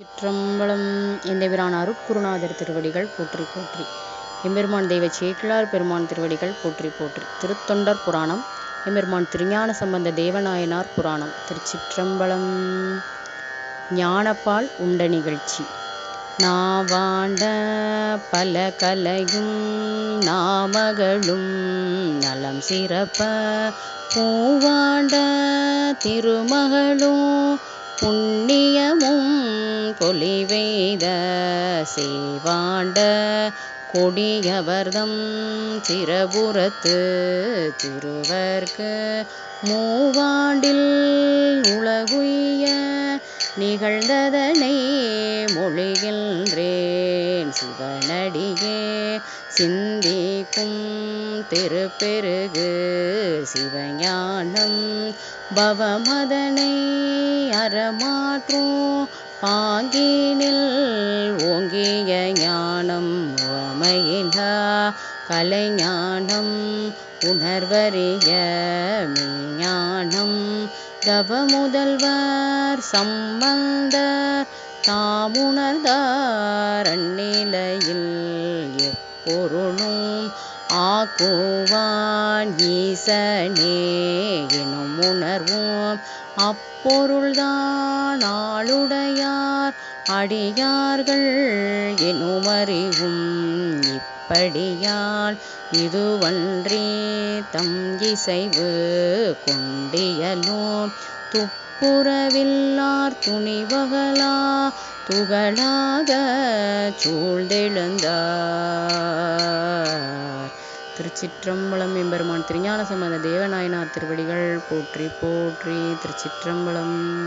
சிற்றம்பலம் எந்தவிரான் அருட்குருநாதர் திருவடிகள் போற்றி போற்றி. எம்பெருமான் தெய்வ சேக்கிழார் பெருமான் திருவடிகள் போற்றி போற்றி. திருத்தொண்டர் புராணம் எம்பெருமான் திருஞான சம்பந்த தேவநாயனார் புராணம். திருச்சிற்றம்பலம். ஞானப்பால் உண்ட நிகழ்ச்சி. நாவாண்ட பல கலையும் நாமகளும் நலம் சிறப்ப பூவாண்ட திருமகளும் புண்ணியமும் பொலிவெய்த சேவாண்ட கொடியவர்தம் சிறபுறத்து திருவர்க்கு மூவாண்டில் உலகுய்ய நிகழ்ந்ததனை மொழிகின்றே. சிவனடியே சிந்திக்கும் திருப்பெருகு சிவஞானம். பவமதனை அறமாற்றும் பாங்கினில் ஓங்கிய ஞானம் உவமையிலா கலைஞானம். உணர்வறிய மெய்ஞானம். தவமுதல்வர் முதல்வர் சம்பந்த அந்நிலையில் பொருளும் ஆக்குவான் ஈசனே எனும் உணர்வோம் அப்பொருள்தான் ஆளுடையார் அடியார்கள் எனும் அறிவும் இப்படியால் இதுவன்றி தம் இசைவு கொண்டியலும் புறவில்லார் துணிவகலா துகளாக சூழ்ந்தெழுந்தார். திருச்சிற்றம்பலம் எம்பெருமான் திருஞான சம்பந்த தேவநாயனார் திருவடிகள் போற்றி போற்றி திருச்சிற்றம்பலம்.